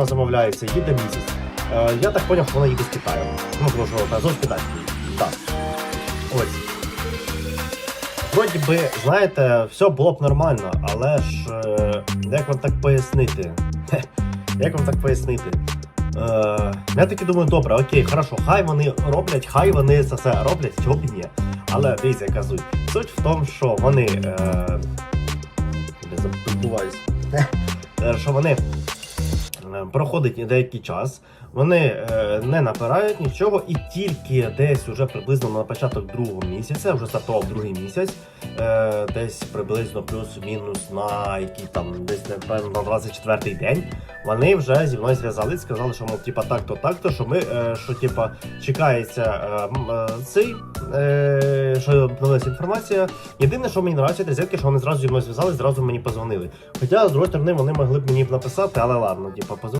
вона замовляється, їде місяць. Е, я так зрозумів, що вона їде з Китаю. Ну, тому що вона зовсім. Так. Ось. Вроді би, знаєте, все було б нормально, але ж е, як вам так пояснити? Хе, Як вам так пояснити? Е, я таки думаю, добре, окей, хорошо, хай вони роблять, хай вони це все роблять, чого б і ні. Але дивіться, яка суть. Суть в тому, що вони. Е, я забуваюсь. Що вони проходить деякий час, вони е, не набирають нічого, і тільки десь уже приблизно на початок другого місяця, вже стартував другий місяць, е, десь приблизно плюс-мінус на який там десь на 24-й день. Вони вже зі мною зв'язалися і сказали, що мов типа так-то, так-то, що ми е, що типа чекається е, е, цей, що обновилася інформація. Єдине, що мені нравиться, це зятки, що вони зразу зі мною зв'язалися зразу мені позвонили. Хоча, з другої сторони, вони могли б мені б написати, але ладно, типа,